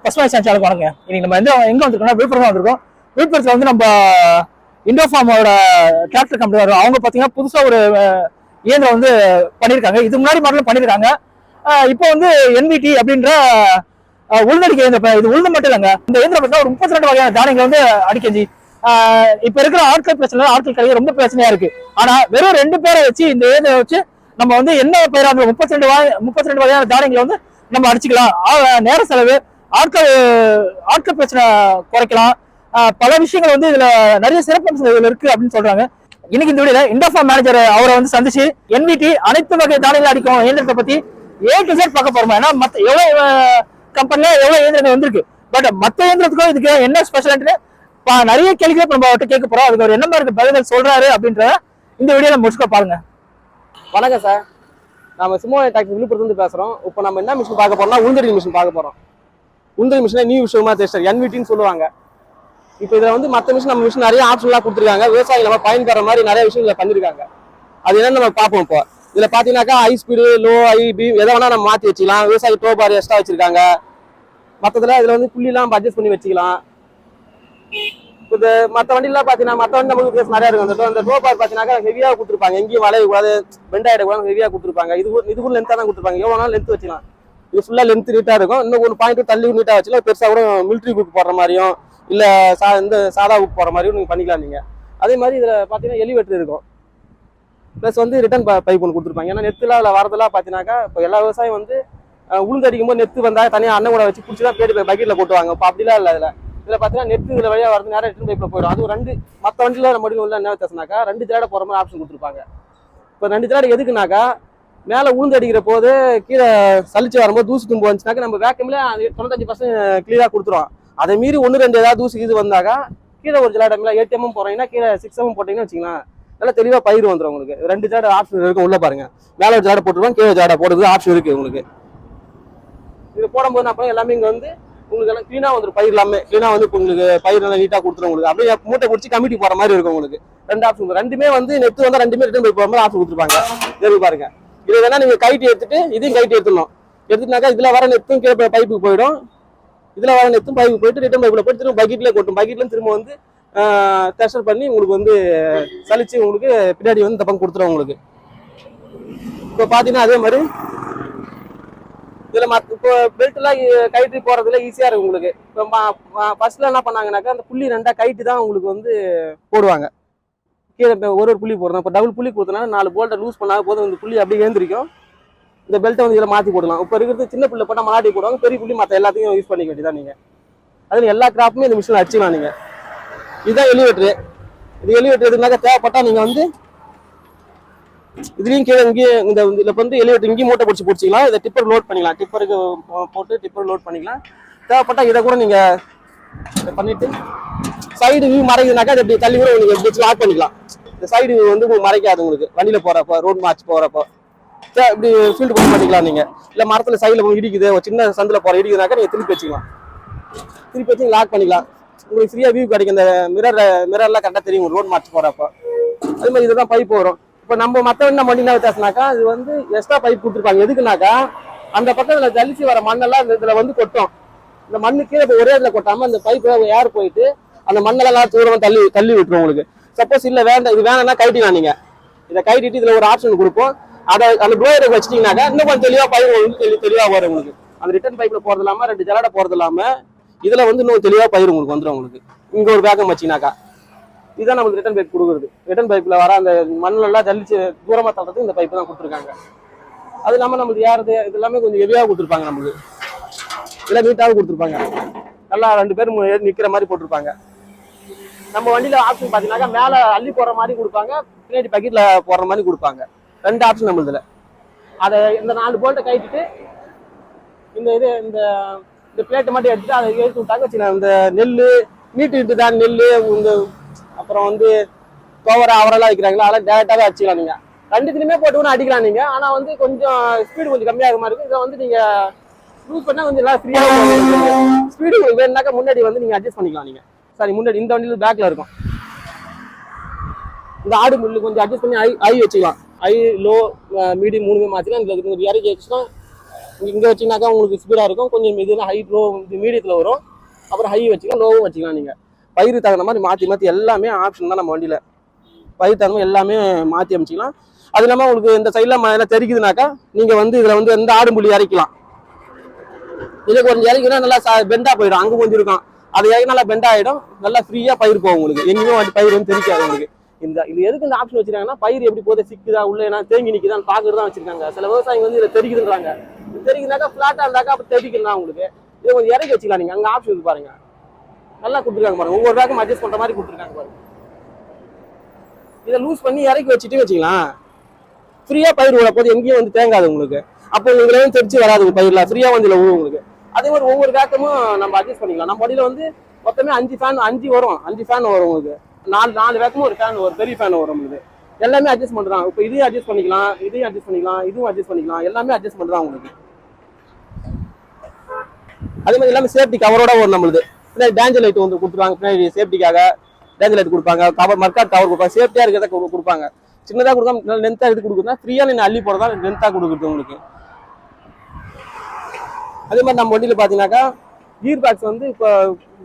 பசுமை சேனலுக்கு வணங்க இன்னைக்கு நம்ம எந்த எங்க வந்திருக்கோம்னா விழுப்புரம் வந்திருக்கோம். விழுப்புரத்துல வந்து நம்ம இண்டோஃபார்மோட டிராக்டர் கம்பெனி வரும். அவங்க பார்த்தீங்கன்னா புதுசாக ஒரு இயந்திரம் வந்து பண்ணியிருக்காங்க இது முன்னாடி மாடலும் பண்ணியிருக்காங்க இப்போ வந்து என்விடி அப்படின்ற உள்நடிக்க இயந்திரம் இது உளுந்து மட்டும் இல்லைங்க. இந்த இயந்திரம் பார்த்தா ஒரு முப்பத்தி ரெண்டு வகையான தானியங்கள் வந்து அடிக்கஞ்சி. ஆஹ் இப்ப இருக்கிற ஆட்கள் பிரச்சனை ஆட்கள் கழிவு ரொம்ப பிரச்சனையா இருக்கு. ஆனா வெறும் ரெண்டு பேரை வச்சு இந்த இயந்திரம் வச்சு நம்ம வந்து என்ன பேரா முப்பத்தி ரெண்டு முப்பத்தி ரெண்டு வகையான தானியங்களை வந்து நம்ம அடிச்சுக்கலாம். ஆ- நேர செலவு ஆட்கள் ஆட்கள் பிரச்சனை குறைக்கலாம். பல விஷயங்கள் வந்து இதுல நிறைய சிறப்பம்சங்கள் இதுல இருக்கு அப்படின்னு சொல்றாங்க. இன்னைக்கு இந்த வீடியோல இண்டோஃபா மேனேஜர் அவரை வந்து சந்திச்சு என்விடி அனைத்து வகை தானியில் அடிக்கும் இயந்திரத்தை பத்தி ஏ டு சார் பார்க்க போறோமா? ஏன்னா மத்த எவ்வளவு கம்பெனில எவ்வளவு இயந்திரங்கள் வந்திருக்கு. பட் மத்த இயந்திரத்துக்கும் இதுக்கு என்ன ஸ்பெஷல்னு நிறைய கேள்விகளை நம்ம அவர்கிட்ட கேட்க போறோம். அதுக்கு அவர் என்ன மாதிரி பதில்கள் சொல்றாரு அப்படின்றத இந்த வீடியோல முடிச்சுக்க பாருங்க. வணக்கம் சார். நம்ம சும்மா டாக்டர் விழுப்புரத்துலேருந்து பேசுகிறோம் இப்போ நம்ம என்ன மிஷின் பார்க்க போறோம்னா உளுந்தடி மிஷின் பார்க்க போகிறோம் உளுந்தடி மிஷினை நியூ விஷயமா டெஸ்டர் என்விட்டின்னு சொல்லுவாங்க. இப்போ இதில் வந்து மற்ற மிஷின் நம்ம மிஷின் நிறைய ஆப்ஷன்லாம் கொடுத்துருக்காங்க. விவசாயி நம்ம பயன்பெற மாதிரி நிறைய விஷயங்களை பண்ணியிருக்காங்க அது என்னன்னு நம்ம பார்ப்போம் இப்போ. இதில் பார்த்தீங்கன்னாக்கா high speed low high beam எதை வேணால் நம்ம மாற்றி வச்சுக்கலாம். விவசாயி டோ பார் எக்ஸ்ட்ரா வச்சுருக்காங்க. மற்றதில் இதில் வந்து புள்ளிலாம் அட்ஜஸ்ட் பண்ணி வச்சுக்கலாம். இப்போ இந்த மற்ற வண்டிலாம் பார்த்தீங்கன்னா மற்ற வண்டி நமக்கு நிறையா இருக்கும். அந்த டோ- அந்த டோ பார் பார்த்தீங்கன்னாக்கா ஹெவியாக கொடுத்துருப்பாங்க. எங்கேயும் வளையக்கூடாது பெண்ட் ஆகிடக்கூடாது ஹெவியாக கொடுத்துருப்பாங்க. இது இது கூட லென்த்தாக தான் கொடுத்துருப்பாங்க. எவ்வளோ நாள் லென்த் வச்சுக்கலாம். இது ஃபுல்லாக லென்த் நீட்டாக இருக்கும். இன்னும் ஒரு பாயிண்ட் தள்ளி நீட்டாக வச்சுல பெருசாக கூட மிலிட்ரி புக் போடுற மாதிரியும் இல்லை சா இந்த சாதா புக் போடுற மாதிரியும் நீங்கள் பண்ணிக்கலாம் நீங்கள் அதே மாதிரி இதில் பார்த்தீங்கன்னா எலிவேட்டர் இருக்கும். ப்ளஸ் வந்து ரிட்டர்ன் பைப் ஒன்று கொடுத்துருப்பாங்க. ஏன்னா நெத்தில் அதில் வரதெல்லாம் பார்த்தீங்கன்னாக்கா இப்போ எல்லா விவசாயம் வந்து உளுந்து அடிக்கும் போது நெத்து வந்தால் தனியாக அண்ணன் கூட வச்சு பிடிச்சி தான் பேடி பக்கெட்டில் போட்டுவாங்க இப்போ அப்படிலாம் இல்லை அதில் இதில் பார்த்தீங்கன்னா நெத்து இதில் வழியாக வரது நேரம் ரிட்டர்ன் பைப்பில் போயிடும். அதுவும் ரெண்டு மற்ற வண்டியில் நம்ம உள்ள என்ன வித்தியாசம்னாக்கா ரெண்டு திராட போகிற மாதிரி ஆப்ஷன் கொடுத்துருப்பாங்க. இப்போ ரெண்டு திராட எதுக்குனாக்கா மேலே உளுந்து அடிக்கிற போது கீழே சலிச்சு வரும்போது தூசு தும்பு வந்துச்சுனாக்கா நம்ம வேக்கம்ல தொண்ணூத்தஞ்சு பர்சன்ட் கிளியராக கொடுத்துருவோம் அதை மீறி ஒன்று ரெண்டு ஏதாவது தூசு இது வந்தாக்கா கீழே ஒரு ஜலாடமில் ஏடிஎம்மும் போகிறீங்கன்னா கீழே சிக்ஸ் எம்எம் போட்டீங்கன்னா வச்சுக்கலாம் நல்லா தெளிவாக பயிர் வந்துடும் உங்களுக்கு. ரெண்டு ஜாட ஆப்ஷன் இருக்கும் உள்ளே பாருங்கள் மேலே ஒரு ஜாட போட்டுருவோம் கீழே ஜாட போடுறது ஆப்ஷன் இருக்குது உங்களுக்கு. இது போடும்போது அப்புறம் எல்லாமே இங்கே வந்து உங்களுக்கு எல்லாம் க்ளீனாக வந்துடும் பயிர் எல்லாமே க்ளீனாக வந்து உங்களுக்கு பயிர் நல்லா நீட்டாக கொடுத்துரும் உங்களுக்கு. அப்படியே மூட்டை பிடிச்சி கமிட்டி போகிற மாதிரி இருக்கும் உங்களுக்கு. ரெண்டு ஆப்ஷன் ரெண்டுமே வந்து நெத்து வந்து ரெண்டுமே ரிட்டர்ன் போய் போகிற மாதிரி ஆப்ஷன் கொடுத்துருப்பாங்க. இது பாருங்கள் இது வேணா நீங்கள் கைட்டி எடுத்துட்டு இதையும் கைட்டி எடுத்துடணும் எடுத்துட்டாக்கா இதில் வர நெத்தும் கீழே பைப்புக்கு போயிடும். இதில் வர நெத்தும் பைப்பு போயிட்டு ரிட்டர்ன் பைப்பில் போயிட்டு திரும்ப பக்கெட்லேயே கொட்டும். பக்கெட்ல திரும்ப வந்து டெஸ்டர் பண்ணி உங்களுக்கு வந்து சலிச்சு உங்களுக்கு பின்னாடி வந்து இந்த பக்கம் கொடுத்துரும் உங்களுக்கு. இப்போ பார்த்தீங்கன்னா அதே மாதிரி இதில் மத் இப்போ பெல்ட்லாம் கைட்டு போகிறதுல ஈஸியாக இருக்கும் உங்களுக்கு. இப்போ ஃபஸ்ட்டில் என்ன பண்ணாங்கனாக்கா அந்த புள்ளி ரெண்டாக கைட்டு தான் உங்களுக்கு வந்து போடுவாங்க. கீழே ஒரு ஒரு புள்ளி போடுறோம் இப்போ டபுள் புள்ளி கொடுத்தனா நாலு போல்ட்டை லூஸ் பண்ணால் போதும் இந்த புள்ளி அப்படியே எழுந்திரிக்கும். இந்த பெல்ட்டை வந்து இதில் மாற்றி போடலாம். இப்போ இருக்கிறது சின்ன புள்ளி போட்டால் மாட்டி போடுவாங்க. பெரிய புள்ளி மற்ற எல்லாத்தையும் யூஸ் பண்ணிக்க வேண்டியதான் நீங்கள் அதில் எல்லா கிராப்புமே இந்த மிஷினில் அடிச்சுக்கலாம் நீங்கள் இதுதான் எலிவேட்ரு இது எலிவேட்ரு எதுனாக்கா தேவைப்பட்டால் நீங்கள் வந்து இதுலேயும் கீழே இங்கேயே இந்த இதில் வந்து எலிவேட்டர் இங்கேயும் மூட்டை பிடிச்சி பிடிச்சிக்கலாம். இதை டிப்பர் லோட் பண்ணிக்கலாம். டிப்பருக்கு போட்டு டிப்பர் லோட் பண்ணிக்கலாம். தேவைப்பட்டால் இதை கூட நீங்கள் இதை சைடு வியூ மறைக்குதுனாக்கா அதை இப்படி தள்ளி கூட நீங்கள் எப்படி லாக் பண்ணிக்கலாம். இந்த சைடு வந்து உங்களுக்கு மறைக்காது உங்களுக்கு. வண்டியில போறப்போ ரோட் மார்ச் போறப்போ. சே, இப்படி ஃபீல்டு போட்டு பண்ணிக்கலாம் நீங்க. இல்ல மரத்துல சைடுல போய் இடிக்குது ஒரு சின்ன சந்தில போற இடிக்குதுனாக்கா நீங்க திருப்பி வச்சுக்கலாம். திருப்பி வச்சு லாக் பண்ணிக்கலாம். உங்களுக்கு ஃப்ரீயா வியூ கிடைக்கும். இந்த மிரர் மிரர்லாம் கரெக்டாக தெரியும் ரோட் மார்ச் போறப்போ. அது மாதிரி இதுதான் பைப் வரும். இப்போ நம்ம மற்ற என்ன வண்டி வித்தியாசம்னாக்கா இது வந்து எக்ஸ்ட்ரா பைப் கொடுத்துருப்பாங்க. எதுக்குனாக்கா அந்த பக்கத்துல ஜலிச்சு வர மண்ணெல்லாம் இந்த இதுல வந்து கொட்டும். இந்த மண்ணு கீழே ஒரே இதுல கொட்டாம அந்த பைப் ஏர் போயிட்டு அந்த மண்ணெல்லாம் தூரமா தள்ளி தள்ளி விட்டுரும் உங்களுக்கு. சப்போஸ் இல்லை வேண்டாம் இது வேணாம் கழட்டினா நீங்க இதை கைட்டிட்டு இதுல ஒரு ஆப்ஷன் கொடுப்போம். அதை அந்த ப்ளோயரை வச்சிட்டீங்கன்னாக்கா இன்னும் கொஞ்சம் தெளிவா பயிர் உங்களுக்கு தெளிவா வரும் உங்களுக்கு. அந்த ரிட்டர்ன் பைப்ல போறது இல்லாம ரெண்டு ஜலடை போறது இல்லாம இதுல வந்து இன்னும் தெளிவா பயிர் உங்களுக்கு வந்துடும் உங்களுக்கு. இங்க ஒரு வேகம் வச்சிங்கனாக்கா இதுதான் நமக்கு ரிட்டர்ன் பைப் கொடுக்குறது. ரிட்டர்ன் பைப்ல வர அந்த மண்ணெல்லாம் ஜல்லிச்சு தூரமா தள்ளுறதுக்கு இந்த பைப் தான் கொடுத்துருக்காங்க. அது இல்லாம நம்மளுக்கு ஏறது இது எல்லாமே கொஞ்சம் ஹெவியாக கொடுத்துருப்பாங்க நம்மளுக்கு. இல்லை நீட்டாகவும் கொடுத்துருப்பாங்க. நல்லா ரெண்டு பேரும் மூணு பேர் நிக்கிற மாதிரி போட்டிருப்பாங்க. நம்ம வண்டியில ஆப்ஷன் பாத்தீங்கன்னாக்கா மேல அள்ளி போற மாதிரி கொடுப்பாங்க பின்னாடி பக்கெட்ல போடுற மாதிரி கொடுப்பாங்க. ரெண்டு ஆப்ஷன் நம்மளதுல. அதை இந்த நாலு போல்ட்டை கட்டிட்டு இந்த இது இந்த இந்த பிளேட்டை மட்டும் எடுத்துட்டு அதை எடுத்து விட்டாங்க வச்சுக்கலாம் இந்த நெல் நீட்டு தான் நெல் இந்த அப்புறம் வந்து துவரை அவரெல்லாம் வைக்கிறாங்களா அதெல்லாம் டேரெக்டாகவே அடிச்சிக்கலாம் நீங்க. ரெண்டுத்துலையுமே போட்டு கூட அடிக்கலாம் நீங்க. ஆனா வந்து கொஞ்சம் ஸ்பீடு கொஞ்சம் கம்மியாக மாதிரி இருக்கும். இதை வந்து நீங்க யூஸ் பண்ணா கொஞ்சம் எல்லாம் ஃப்ரீயாக ஸ்பீடு உங்களுக்கு வேணுனாக்கா முன்னாடி வந்து நீங்க அட்ஜஸ்ட் பண்ணிக்கலாம் நீங்க. சாரி முன்னாடி இந்த வண்டியில பேக்கில் இருக்கும். இந்த ஆடு முள்ளு கொஞ்சம் அட்ஜஸ்ட் பண்ணி ஐ ஐ வச்சுக்கலாம். ஐ லோ மீடியம் மூணுமே மாற்றிக்கலாம் இதில் கொஞ்சம் இறக்கி வச்சுன்னா இங்கே வச்சீங்கன்னாக்கா உங்களுக்கு ஸ்பீடாக இருக்கும். கொஞ்சம் இதுனா ஹை லோ மீடியத்தில் வரும். அப்புறம் ஹை வச்சுக்கலாம் லோவும் வச்சுக்கலாம் நீங்கள் பயிர் தகுந்த மாதிரி மாற்றி மாற்றி எல்லாமே ஆப்ஷன் தான் நம்ம வண்டியில். பயிர் தகுந்த மாதிரி எல்லாமே மாற்றி அமைச்சிக்கலாம். அது இல்லாமல் உங்களுக்கு இந்த சைட்ல எல்லாம் தெரிக்குதுனாக்கா நீங்கள் வந்து இதில் வந்து எந்த ஆடு புள்ளி இறக்கலாம் இதில் கொஞ்சம் இறக்கினா நல்லா பெண்டா போயிடும். அங்கே கொஞ்சம் இருக்கும். அது ஏக நல்லா பெண்ட் ஆகிடும் நல்லா ஃப்ரீயாக பயிர் போகும் உங்களுக்கு. எங்கேயுமே வந்து பயிர் வந்து தெரிக்காது உங்களுக்கு. இந்த இது எதுக்கு இந்த ஆப்ஷன் வச்சிருக்காங்கன்னா பயிர் எப்படி போதே சிக்குதா உள்ள ஏன்னா தேங்கி நிக்குதான்னு பார்க்குறது தான் வச்சிருக்காங்க. சில விவசாயிங்க வந்து இதை தெரிக்குதுன்றாங்க இது தெரிக்குதுனாக்கா இருந்தாக்கா அப்போ தெரிக்கலாம் உங்களுக்கு. இதை கொஞ்சம் இறக்கி வச்சுக்கலாம் நீங்கள் அங்கே ஆப்ஷன் இருக்கு பாருங்க. நல்லா கொடுத்துருக்காங்க பாருங்க. ஒவ்வொரு பேக்கும் அட்ஜஸ்ட் பண்ணுற மாதிரி கொடுத்துருக்காங்க பாருங்க. இதை லூஸ் பண்ணி இறக்கி வச்சுட்டு வச்சுக்கலாம். ஃப்ரீயாக பயிர் விட போது எங்கேயும் வந்து தேங்காது உங்களுக்கு. அப்போ உங்களுக்கு தெரிச்சு வராது பயிரில் ஃப்ரீயாக வந்து இல்லை உங்களுக்கு. அதே மாதிரி ஒவ்வொரு பேக்கமும் நம்ம அட்ஜஸ்ட் பண்ணிக்கலாம். நம்ம வண்டியில வந்து மொத்தமே அஞ்சு ஃபேன் அஞ்சு வரும். அஞ்சு ஃபேன் வரும் உங்களுக்கு நாலு நாலு வேக்கமும் ஒரு ஃபேன் ஒரு பெரிய ஃபேன் வரும் உங்களுக்கு எல்லாமே அட்ஜஸ்ட் பண்ணுறான் இப்போ இதையும் அட்ஜஸ்ட் பண்ணிக்கலாம் இதையும் அட்ஜஸ்ட் பண்ணிக்கலாம் இதுவும் அட்ஜஸ்ட் பண்ணிக்கலாம். எல்லாமே அட்ஜஸ்ட் பண்ணுறான் உங்களுக்கு. அதே மாதிரி எல்லாமே சேஃப்டி கவரோட வரும் நம்மளுது. பின்னாடி டேஞ்சர் லைட் வந்து கொடுத்துருவாங்க. பின்னாடி சேஃப்டிக்காக டேஞ்சர் லைட் கொடுப்பாங்க. கவர் மர்க்காட் கவர் கொடுப்பாங்க. சேஃப்டியாக இருக்கிறத கொடுப்பாங்க. சின்னதாக கொடுக்காம லென்த்தாக எடுத்து கொடுக்குறதா ஃப்ரீயாக நீங்கள் அள்ளி போகிறதா லென்த்தாக கொடுக்குறது உங்களுக்கு. அதே மாதிரி நம்ம வண்டியில் பார்த்தீங்கன்னாக்கா கீர் பாக்ஸ் வந்து இப்போ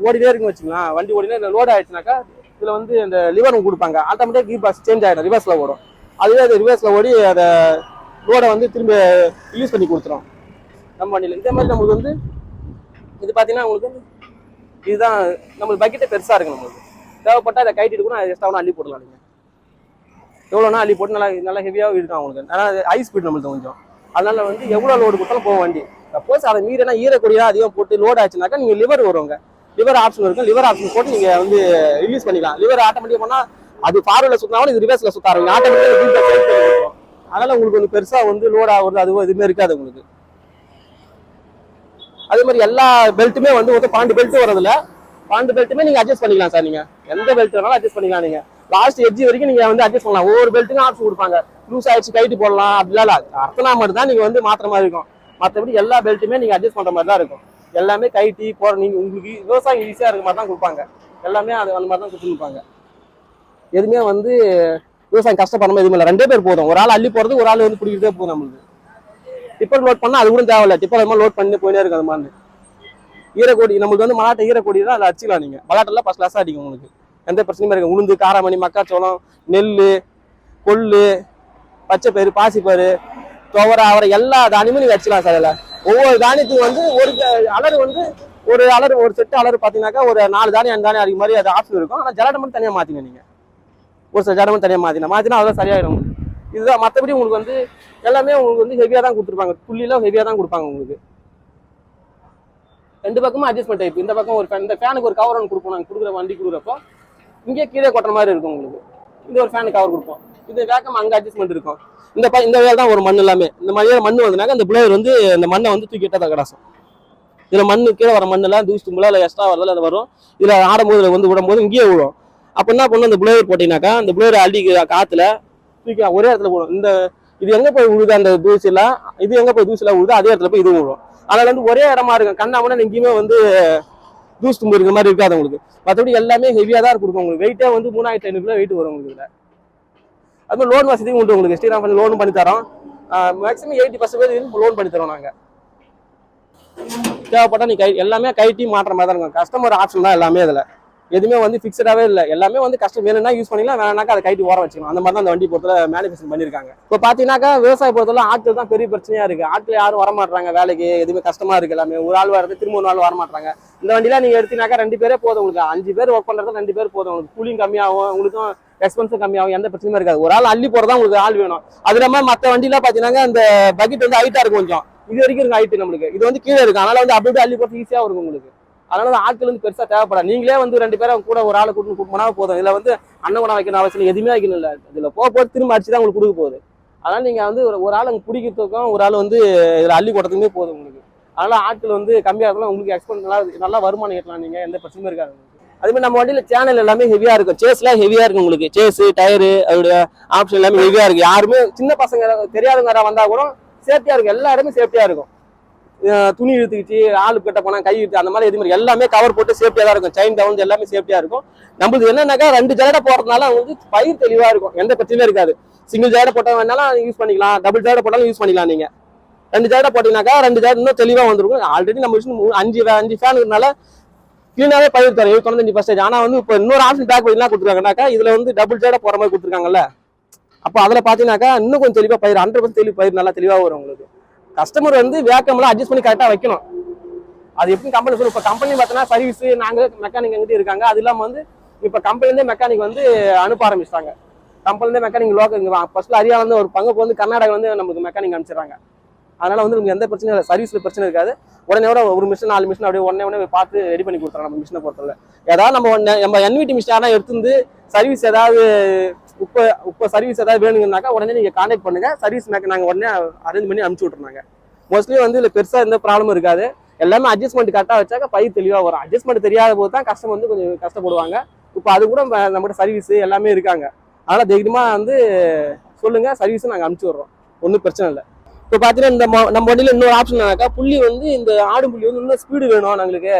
ஓடினே இருக்குன்னு வச்சுக்கலாம் வண்டி ஓடினே லோட் ஆயிடுச்சுனாக்கா இதில் வந்து இந்த லிவர் கொடுப்பாங்க. ஆட்டோமேட்டிக் கீர் பாக்ஸ் சேஞ்ச் ஆகிடும் ரிவர்ஸில் ஓடும். அதுவே அது ரிவர்ஸில் ஓடி அதை லோடை வந்து திரும்ப யூஸ் பண்ணி கொடுத்துரும். நம்ம வண்டியில். இதே மாதிரி நம்மளுக்கு வந்து இது பார்த்தீங்கன்னா உங்களுக்கு வந்து இதுதான் நம்மளுக்கு பக்கெட்டே பெருசாக இருக்கு நம்மளுக்கு. தேவைப்பட்டால் அதை கைட்டிட்டு கூட எக்ஸ்ட்ரா அள்ளி போடலாம் நீங்கள் எவ்வளோனா அள்ளி போட்டு நல்லா நல்லா ஹெவியாக இருக்கும் அவங்களுக்கு. ஆனால் ஹை ஸ்பீட் நம்மளுக்கு கொஞ்சம். அதனால் வந்து எவ்வளோ லோடு கொடுத்தாலும் போகும் வண்டி. சப்போஸ் அதை மீறினா ஈரக்கூடியதாக அதிகம் போட்டு லோட் ஆச்சுனாக்கா நீங்கள் லிவர் வருவாங்க லிவர் ஆப்ஷன் இருக்கும் லிவர் ஆப்ஷன் போட்டு நீங்கள் வந்து ரிலீஸ் பண்ணிக்கலாம். லிவர் ஆட்டோமேட்டிக் பண்ணால் அது ஃபார்வர்டில் சுற்றினாலும் இது ரிவர்ஸில் சுற்ற ஆரம்பிக்கும். ஆட்டோமேட்டிக் உங்களுக்கு வந்து பெருசாக வந்து லோட் ஆகுறது அதுவும் எதுவுமே இருக்காது உங்களுக்கு. அதே மாதிரி எல்லா பெல்ட்டுமே வந்து மொத்தம் பன்னெண்டு பெல்ட் வரதுல பன்னெண்டு பெல்ட்டுமே நீங்க அட்ஜஸ்ட் பண்ணிக்கலாம் சார் நீங்க. எந்த பெல்ட் வேணாலும் அட்ஜஸ்ட் பண்ணிக்கலாம் நீங்க. லாஸ்ட் எட்ஜி வரைக்கும் நீங்கள் வந்து அட்ஜஸ்ட் பண்ணலாம். ஒவ்வொரு பெல்ட்டுக்கும் ஆப்ஷன் கொடுப்பாங்க. லூஸ் ஆயிடுச்சு கைட்டு போடலாம். அப்படிலாம் அர்த்தனா மட்டும் தான் நீங்க வந்து மாத்திர மாதிரி இருக்கும். மற்றபடி எல்லா பெல்ட்டுமே நீங்க அட்ஜஸ்ட் பண்ற மாதிரி தான் இருக்கும். எல்லாமே கைட்டி போற நீங்க உங்களுக்கு விவசாயம் ஈஸியா இருக்க மாதிரி தான் கொடுப்பாங்க. எல்லாமே அது அந்த மாதிரி தான் கொடுத்துருப்பாங்க எதுவுமே வந்து விவசாயம் கஷ்டப்படாம எதுவுமே இல்லை. ரெண்டே பேர் போதும். ஒரு ஆள் அள்ளி போறது ஒரு ஆள் வந்து பிடிக்கிறதே போதும் நம்மளுக்கு. டிப்பர் லோட் பண்ணா அது கூட தேவையில்ல. டிப்பர் அது மாதிரி லோட் பண்ணி போயினே இருக்கு அது மாதிரி. ஈரக்கோடி நம்மளுக்கு வந்து மலாட்டை ஈரக்கோடி தான் அதை அடிச்சிக்கலாம் நீங்க. மலாட்டெல்லாம் ஃபர்ஸ்ட் கிளாஸாக அடிக்கும் உங்களுக்கு. எந்த பிரச்சனையும் இருக்கு உளுந்து காராமணி மக்காச்சோளம் நெல் கொள்ளு பச்சைப்பயிறு பாசிப்பயிறு துவர அவரை எல்லா தானியமும் நீங்க வச்சுக்கலாம் சார் அதில். ஒவ்வொரு தானியத்துக்கும் வந்து ஒரு க- அலறு வந்து ஒரு அலர் ஒரு செட்டு அலர் பார்த்தீங்கன்னாக்கா ஒரு நாலு தானியம் அஞ்சு தானியம் அடிக்க மாதிரி அது ஆப்ஷன் இருக்கும். ஆனால் ஜலடம் மட்டும் தனியாக மாற்றிங்க நீங்க. ஒரு சில ஜலடம் தனியாக மாற்றினா மாற்றினா அதெல்லாம் சரியாயிடும் உங்களுக்கு. இதுதான் மற்றபடி உங்களுக்கு வந்து எல்லாமே உங்களுக்கு வந்து ஹெவியாக தான் கொடுத்துருப்பாங்க. புள்ளிலாம் ஹெவியாக தான் கொடுப்பாங்க உங்களுக்கு. ரெண்டு பக்கமும் அட்ஜஸ்ட்மெண்ட் டைப் இந்த பக்கம் ஒரு ஃபேன் இந்த ஃபேனுக்கு ஒரு கவர் ஒன்று கொடுப்போம் நாங்கள் கொடுக்குற வண்டி கொடுக்குறப்போ இங்கே கீழே கொட்டுற மாதிரி இருக்கும் உங்களுக்கு. இந்த ஒரு ஃபேனுக்கு கவர் கொடுப்போம். இது வேக்கம் அங்கே அட்ஜஸ்ட்மெண்ட் இருக்கும். இந்த ப இந்த வேலை தான் ஒரு மண் எல்லாமே. இந்த மாதிரியான மண் வந்தனாக்க அந்த பிளேயர் வந்து இந்த மண்ணை வந்து தூக்கிட்டா தகடாசம் இதில் மண்ணு கீழே வர மண்ணெல்லாம் தூசி தும்பலா இல்லை எக்ஸ்ட்ரா வரல அது வரும். இதில் ஆடும்போது வந்து விடும்போது இங்கேயே விழும். அப்போ என்ன பண்ணும்? இந்த பிளேயர் போட்டிங்கனாக்கா அந்த பிளேயர் அள்ளி காற்றுல தூக்கி ஒரே இடத்துல போடும். இந்த இது எங்கே போய் விழுது அந்த தூசிலாம் இது எங்கே போய் தூசிலாம் விழுது அதே இடத்துல போய் இது விழும். அதனால வந்து ஒரே இடமா இருக்கும். கண்ணாமனா எங்கேயுமே வந்து தூசு தும்பு இருக்கிற மாதிரி இருக்காது உங்களுக்கு. மற்றபடி எல்லாமே ஹெவியாக தான் இருக்கும். உங்களுக்கு வெயிட்டே வந்து மூணாயிரத்தி ஐநூறு வெயிட் வரும் உங்களுக்கு அதுமாதிரி அது மாதிரி லோன் வசதியும் உண்டு உங்களுக்கு. ஸ்ரீராம் பண்ணி லோன் பண்ணி தரோம். மேக்ஸிமம் எயிட்டி பர்சன்டேஜ் லோன் பண்ணி தரோம் நாங்கள் தேவைப்பட்டால் நீ கை எல்லாமே கைட்டி மாற்ற மாதிரி தான் இருக்கும். கஸ்டமர் ஆப்ஷன் தான் எல்லாமே இதில். எதுவுமே வந்து ஃபிக்ஸடாகவே இல்லை. எல்லாமே வந்து கஷ்டம் வேணும்னா யூஸ் பண்ணிக்கலாம். வேணாக்கா அதை கைட்டி ஓரம் வச்சுக்கலாம். அந்த மாதிரி தான் அந்த வண்டி பொறுத்தல மேனுஃபேக்சர் பண்ணியிருக்காங்க. இப்போ பார்த்தீங்கன்னாக்கா விவசாய பொறுத்தவரை ஆட்கள் தான் பெரிய பிரச்சனையாக இருக்குது ஆட்கள் யாரும் வரமாட்டாங்க வேலைக்கு. எதுவுமே கஷ்டமாக இருக்குது எல்லாமே. ஒரு ஆள் வரது திரும்ப ஒரு நாள் வரமாட்டாங்க இந்த வண்டிலாம் நீங்க எடுத்தினாக்கா ரெண்டு பேரே போதும் உங்களுக்கு. அஞ்சு பேர் ஒர்க் பண்றது ரெண்டு பேர் போதும். உங்களுக்கு கூலிங் கம்மியாகும் உங்களுக்கும் எக்ஸ்பென்ஸும் கம்மியாகும் எந்த பிரச்சனையும் இருக்காது. ஒரு ஆள் அள்ளி போறதா உங்களுக்கு ஆள் வேணும். அது இல்லாமல் மற்ற வண்டிலாம் பார்த்தீங்கன்னா இந்த பக்கெட் வந்து ஹைட்டா இருக்கும் கொஞ்சம். இது வரைக்கும் இருக்கும் ஹைட் நம்மளுக்கு. இது வந்து கீழே இருக்கும். அதனால வந்து அப்படியே அள்ளி போட்டு ஈஸியா இருக்கும் உங்களுக்கு. அதனால ஆட்கள் வந்து பெருசா தேவைப்படாது. நீங்களே வந்து ரெண்டு பேரும் கூட ஒரு ஆளை கூட்டு கூட்டு போனா போதும். இதுல வந்து அன்னகுணம் வைக்கணும் அவசியம் இல்லை, எதுவுமே வைக்கணும் இல்ல. இதுல போக போது திரும்ப அடிச்சு தான் உங்களுக்கு கொடுக்க போகுது. அதனால நீங்க வந்து ஒரு ஒரு ஆள் அங்க பிடிக்கிறதுக்கும் ஒரு ஆள் வந்து இதுல அள்ளி போடுறதுக்குமே போதும் உங்களுக்கு. அதனால ஆட்கள் வந்து கம்மியாக இருக்கலாம் உங்களுக்கு எக்ஸ்போர்ட் நல்லா நல்லா வருமானம் ஏற்றலாம் நீங்கள் எந்த பிரச்சனையும் இருக்காது. அதுமாதிரி நம்ம வண்டியில் சேனல் எல்லாமே ஹெவியாக இருக்கும் சேஸ்லாம் ஹெவியாக இருக்கும் உங்களுக்கு. சேஸ் டயரு அதோட ஆப்ஷன் எல்லாமே ஹெவியாக இருக்கும் யாருமே சின்ன பசங்க தெரியாதவங்க யாராவது வந்தால் கூட சேஃப்டியாக இருக்கும். எல்லா இடமே சேஃப்டியாக இருக்கும். துணி இழுத்துக்கிச்சு ஆளு கிட்ட போனால் கை இழுத்து அந்த மாதிரி எதுவுமே எல்லாமே கவர் போட்டு சேஃப்டியாக தான் இருக்கும். செயின் டவுன் எல்லாமே சேஃப்டியாக இருக்கும். நம்மளுக்கு என்னன்னாக்கா ரெண்டு ஜலடை போடுறதுனால வந்து பயிர் தெளிவாக இருக்கும். எந்த பிரச்சனையும் இருக்காது. சிங்கிள் ஜலடை போட்டால் வேணாலும் யூஸ் பண்ணிக்கலாம். டபுள் ஜலடை போட்டாலும் யூஸ் பண்ணிக்கலாம் நீங்கள் ரெண்டு ஜாடை போட்டீங்கன்னாக்கா ரெண்டு ஜாடை இன்னும் தெளிவா வந்துருக்கும். ஆல்ரெடி நம்ம மிஷின் அஞ்சு அஞ்சு ஃபேனுக்குனால இருக்கனால கிளீனாவே பயிர் தரும் எழுபத்தி தொண்ணூத்தஞ்சு பர்சன்டேஜ் ஆனா வந்து இப்போ இன்னொரு ஆப்ஷன் பேக் என்ன கொடுத்துருக்காங்கனாக்கா இதுல வந்து டபுள் ஜாடை போற மாதிரி கொடுத்துருக்காங்கல்ல. அப்போ அதுல பாத்தீங்கன்னாக்கா இன்னும் கொஞ்சம் தெளிவா பயிர் ஹண்ட்ரட் பர்சன்ட் தெளிவு பயிர் நல்லா தெளிவா வரும் உங்களுக்கு. கஸ்டமர் வந்து வேக்கம்லாம் அட்ஜஸ்ட் பண்ணி கரெக்டா வைக்கணும். அது எப்படி கம்பெனி சொல்லுவோம் இப்போ கம்பெனி பார்த்தோன்னா சர்வீஸ் நாங்க மெக்கானிக் எங்கிட்ட இருக்காங்க. அது இல்லாம வந்து இப்போ கம்பெனிலேருந்தே மெக்கானிக் வந்து அனுப்ப ஆரம்பிச்சிட்டாங்க. கம்பெனிலேருந்தே மெக்கானிக் லோக்கல் ஃபர்ஸ்ட்ல அரியால இருந்து ஒரு பங்கு வந்து கர்நாடகா வந்து நமக்கு மெக்கானிக் அனுப்பிச்சிடுறாங்க. அதனால வந்து நமக்கு எந்த பிரச்சனையும் இல்லை. சர்வீஸில் பிரச்சனை இருக்காது. உடனே கூட ஒரு மிஷின் நாலு மிஷின் அப்படியே உடனே உடனே பார்த்து ரெடி பண்ணி கொடுத்துறோம் நம்ம மிஷினை பொறுத்தவரை. ஏதாவது நம்ம ஒண்ணு நம்ம என்விடி மிஷின் ஆனால் எடுத்து சர்வீஸ் ஏதாவது இப்போ இப்போ சர்வீஸ் ஏதாவது வேணுங்கனாக்கா உடனே நீங்கள் காண்டாக்ட் பண்ணுங்கள் சர்வீஸ் மேக்க நாங்கள் உடனே அரேஞ்ச் பண்ணி அனுப்பிச்சி விட்ருந்தாங்க மோஸ்ட்லி வந்து இல்லை பெருசாக எந்த ப்ராப்ளமும் இருக்காது. எல்லாமே அட்ஜஸ்ட்மெண்ட் கரெக்டாக வச்சாக்க பை தெளிவாக வரும். அட்ஜஸ்ட்மெண்ட் தெரியாத போது தான் கஷ்டம் வந்து கொஞ்சம் கஷ்டப்படுவாங்க. இப்போ அது கூட நம்மகிட்ட சர்வீஸ் எல்லாமே இருக்காங்க. அதனால் தைரியமாக வந்து சொல்லுங்கள் சர்வீஸும் நாங்கள் அனுப்பிச்சி விட்றோம். ஒன்றும் பிரச்சனை இல்லை. இப்போ பார்த்தீங்கன்னா இந்த நம்ம வண்டியில் இன்னொரு ஆப்ஷன் புள்ளி வந்து இந்த ஆடு புள்ளி வந்து இன்னும் ஸ்பீடு வேணும் நம்மளுக்கு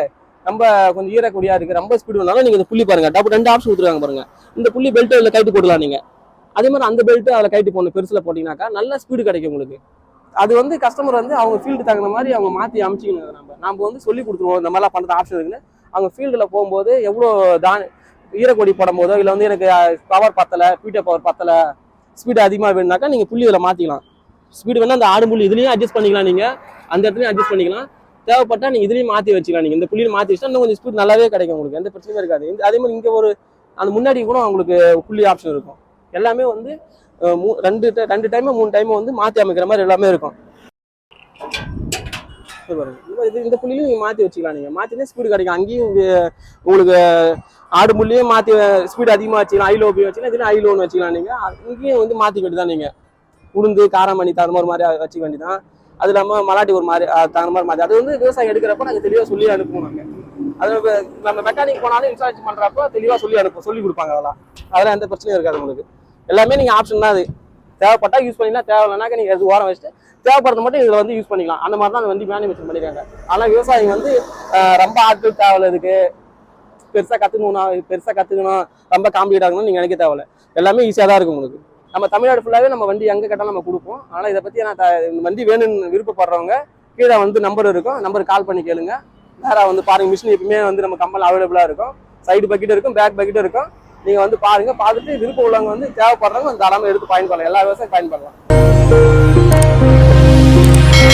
ரொம்ப கொஞ்சம் ஈரக்கூடியா இருக்கு ரொம்ப ஸ்பீடு வேணாலும் நீங்கள் இந்த புள்ளி பாருங்க. டபுள் ரெண்டு ஆப்ஷன் கொடுத்துருக்காங்க பாருங்க. இந்த புள்ளி பெல்ட்டு அதில் கைட்டு போடலாம் நீங்க. அதே மாதிரி அந்த பெல்ட்டு அதில் கைட்டு போடணும். பெருசில் போட்டிங்கனாக்கா நல்ல ஸ்பீடு கிடைக்கும் உங்களுக்கு. அது வந்து கஸ்டமர் வந்து அவங்க ஃபீல்டு தகுந்த மாதிரி அவங்க மாற்றி அமைச்சிக்கணும் நம்ம. நம்ம வந்து சொல்லி கொடுத்துருவோம். இந்த மாதிரிலாம் பண்ணுறது ஆப்ஷன் இருக்குன்னு. அவங்க ஃபீல்டில் போகும்போது எவ்வளோ தான் ஈரக்கொடி போடும்போதோ இல்லை வந்து எனக்கு பவர் பத்தலை பீட்டர் பவர் பத்தலை ஸ்பீடு அதிகமாக வேணும்னாக்கா நீங்கள் புள்ளி இதில் மாற்றிக்கலாம் ஸ்பீடு வேணால் அந்த ஆடு புள்ளி இதுலேயும் அட்ஜஸ்ட் பண்ணிக்கலாம் நீங்கள் அந்த இடத்துலையும் அட்ஜஸ்ட் பண்ணிக்கலாம். தேவைப்பட்டால் நீங்கள் இதுலேயும் மாற்றி வச்சுக்கலாம் நீங்கள் இந்த புள்ளியில் மாற்றி வச்சுட்டா இன்னும் கொஞ்சம் ஸ்பீட் நல்லாவே கிடைக்கும் உங்களுக்கு. எந்த பிரச்சனையும் இருக்காது. இந்த- அதே மாதிரி இங்கே ஒரு அந்த முன்னாடி கூட உங்களுக்கு புள்ளி ஆப்ஷன் இருக்கும். எல்லாமே வந்து மூ- ரெண்டு ரெண்டு டைமு மூணு டைமு வந்து மாற்றி அமைக்கிற மாதிரி எல்லாமே இருக்கும். இது இந்த மாதிரி புள்ளிலையும் நீங்கள் மாற்றி வச்சுக்கலாம் நீங்கள் மாற்றினா ஸ்பீடு கிடைக்கும். அங்கேயும் உங்களுக்கு ஆடு முள்ளியும் மாற்றி ஸ்பீடு அதிகமாக வச்சுக்கலாம். ஐலோ போய் வச்சுக்கலாம். இதுலேயும் ஐலோன்னு வச்சுக்கலாம் நீங்கள் இங்கேயும் வந்து மாற்றிக்கிட்டு தான் நீங்கள் உளுந்து காராமணி தகுந்த மாதிரி மாதிரி வச்சுக்க வேண்டியதான் அது இல்லாமல் மலாட்டி ஒரு மாதிரி தகுந்த மாதிரி மாதிரி. அது வந்து விவசாயம் எடுக்கிறப்ப நாங்கள் தெளிவாக சொல்லி அனுப்புவோம் நாங்கள் அது நம்ம மெக்கானிக் போனாலும் இன்சார்ஜ் பண்ணுறப்போ தெளிவாக சொல்லி அனுப்புவோம் சொல்லி கொடுப்பாங்க அதெல்லாம். அதெல்லாம் எந்த பிரச்சனையும் இருக்காது உங்களுக்கு. எல்லாமே நீங்கள் ஆப்ஷன் தான் அது. தேவைப்பட்டா யூஸ் பண்ணிக்கலாம் தேவையில்லைனாக்க நீங்கள் அது ஓரம் வச்சுட்டு தேவைப்படுறது மட்டும் இதில் வந்து யூஸ் பண்ணிக்கலாம். அந்த மாதிரி தான் அந்த வண்டி மேனேஜ் பண்ணிருக்காங்க. ஆனால் விவசாயம் வந்து ரொம்ப ஆட்கள் தேவையில்ல இதுக்கு. பெருசாக கற்றுக்கணும் பெருசாக கற்றுக்கணும் ரொம்ப காம்ப்ளீட் ஆகணும்னு நீங்கள் நினைக்க தேவையில்ல. எல்லாமே ஈஸியாக தான் இருக்கும் உங்களுக்கு. நம்ம தமிழ்நாடு ஃபுல்லாகவே நம்ம வண்டி எங்கே கேட்டாலும் நம்ம கொடுப்போம். ஆனால் இதை பற்றி நான் வண்டி வேணும்னு விருப்பப்படுறவங்க கீழே வந்து நம்பர் இருக்கும். நம்பருக்கு கால் பண்ணி கேளுங்க. நேராக வந்து பாருங்க மிஷின் எப்பவுமே வந்து நம்ம கம்பெனி அவைலபிளாக இருக்கும். சைடு பக்கெட் இருக்கும் பேக் பக்கெட் இருக்கும். நீங்கள் வந்து பாருங்கள் பார்த்துட்டு விருப்பம் உள்ளவங்க வந்து தேவைப்படுறவங்க அந்த எடுத்து பயன்படலாம். எல்லா விவசாயம் பயன்படலாம்.